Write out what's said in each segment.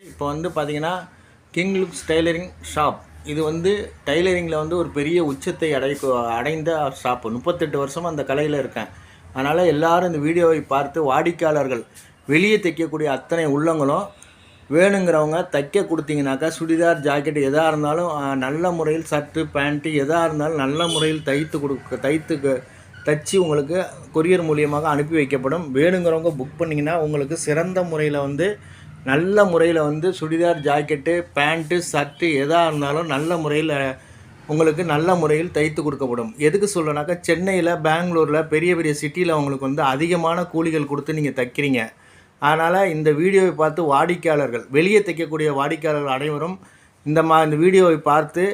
இப்போ வந்து பார்த்தீங்கன்னா கிங் லுக்ஸ் டெய்லரிங் ஷாப் இது வந்து டைலரிங்கில் வந்து ஒரு பெரிய உச்சத்தை அடை அடைந்த ஷாப்பு முப்பத்தெட்டு வருஷமும் அந்த கலையில் இருக்கேன். அதனால் எல்லாரும் இந்த வீடியோவை பார்த்து வாடிக்கையாளர்கள் வெளியே தைக்கக்கூடிய அத்தனை உள்ளங்களும் வேணுங்கிறவங்க தைக்க கொடுத்தீங்கனாக்கா சுடிதார் ஜாக்கெட் எதாக இருந்தாலும் நல்ல முறையில் ஷர்ட்டு பேண்ட்டு எதாக இருந்தாலும் நல்ல முறையில் தைத்து கொடுக்க தைத்து தைச்சி உங்களுக்கு கொரியர் மூலியமாக அனுப்பி வைக்கப்படும். வேணுங்கிறவங்க புக் பண்ணிங்கன்னா உங்களுக்கு சிறந்த முறையில் வந்து நல்ல முறையில் வந்து சுடிதார் ஜாக்கெட்டு பேண்ட்டு ஷர்ட்டு எதாக இருந்தாலும் நல்ல முறையில் உங்களுக்கு நல்ல முறையில் தைத்து கொடுக்கப்படும். எதுக்கு சொல்கிறேன்னாக்கா சென்னையில் பெங்களூரில் பெரிய பெரிய சிட்டியில் உங்களுக்கு வந்து அதிகமான கூலிகள் கொடுத்து நீங்கள் தைக்கிறீங்க. அதனால் இந்த வீடியோவை பார்த்து வாடிக்கையாளர்கள் வெளியே தைக்கக்கூடிய வாடிக்கையாளர்கள் அனைவரும் இந்த மா இந்த வீடியோவை பார்த்து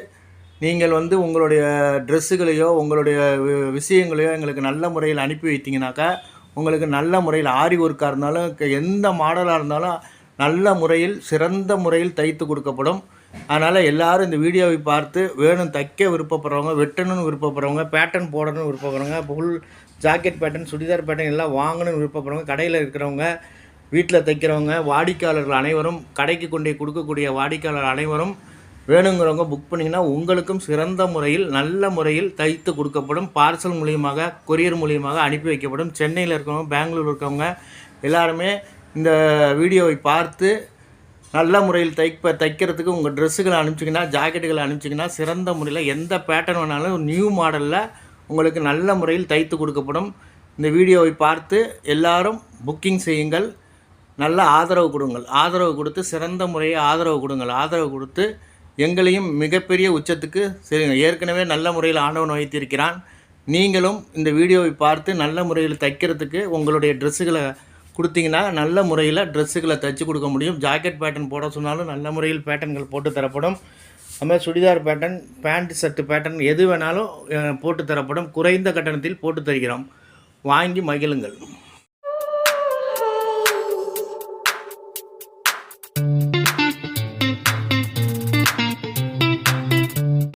நீங்கள் வந்து உங்களுடைய ட்ரெஸ்ஸுகளையோ உங்களுடைய வி- விஷயங்களையோ எங்களுக்கு நல்ல முறையில் அனுப்பி வைத்தீங்கனாக்கா உங்களுக்கு நல்ல முறையில் ஆரி ஒர்க்காக இருந்தாலும் எந்த மாடலாக இருந்தாலும் நல்ல முறையில் சிறந்த முறையில் தைத்து கொடுக்கப்படும். அதனால் எல்லாரும் இந்த வீடியோவை பார்த்து வேணும் தைக்க விருப்பப்படுறவங்க வெட்டணும்னு விருப்பப்படுறவங்க பேட்டர்ன் போடணும்னு விருப்பப்படுறவங்க full jacket pattern churidar pattern எல்லாம் வாங்கணும்னு விருப்பப்படுறவங்க கடையில் இருக்கிறவங்க வீட்டில் தைக்கிறவங்க வாடிக்கையாளர்கள் அனைவரும் கடைக்கு கொண்டே கொடுக்கக்கூடிய வாடிக்கையாளர் அனைவரும் வேணுங்கிறவங்க புக் பண்ணிங்கன்னா உங்களுக்கும் சிறந்த முறையில் நல்ல முறையில் தைத்து கொடுக்கப்படும். பார்சல் மூலியமாக கொரியர் மூலியமாக அனுப்பி வைக்கப்படும். சென்னையில் இருக்கிறவங்க பெங்களூர் இருக்கவங்க எல்லாருமே இந்த வீடியோவை பார்த்து நல்ல முறையில் தைப்ப தைக்கிறதுக்கு உங்கள் ட்ரெஸ்ஸுகளை அனுப்பிச்சிங்கன்னா ஜாக்கெட்டுகளை அனுப்பிச்சிங்கன்னா சிறந்த முறையில் எந்த பேட்டர்ன் வேணாலும் நியூ மாடலில் உங்களுக்கு நல்ல முறையில் தைத்து கொடுக்கப்படும். இந்த வீடியோவை பார்த்து எல்லாரும் புக்கிங் செய்யுங்கள். நல்ல ஆதரவு கொடுங்கள். ஆதரவு கொடுத்து சிறந்த முறையை ஆதரவு கொடுங்கள். ஆதரவு கொடுத்து எங்களையும் மிகப்பெரிய உச்சத்துக்கு சரிங்க ஏற்கனவே நல்ல முறையில் ஆண்டவன் வைத்திருக்கிறான். நீங்களும் இந்த வீடியோவை பார்த்து நல்ல முறையில் தைக்கிறதுக்கு உங்களுடைய ட்ரெஸ்ஸுகளை கொடுத்தீங்கன்னா நல்ல முறையில் ட்ரெஸ்ஸுகளை தைச்சு கொடுக்க முடியும். ஜாக்கெட் பேட்டர்ன் போட சொன்னாலும் நல்ல முறையில் பேட்டர்ன்கள் போட்டு தரப்படும். அதுமாதிரி churidar pattern pant shirt pattern எது வேணாலும் போட்டு தரப்படும். குறைந்த கட்டணத்தில் போட்டு தருகிறோம். வாங்கி மகிழுங்கள்.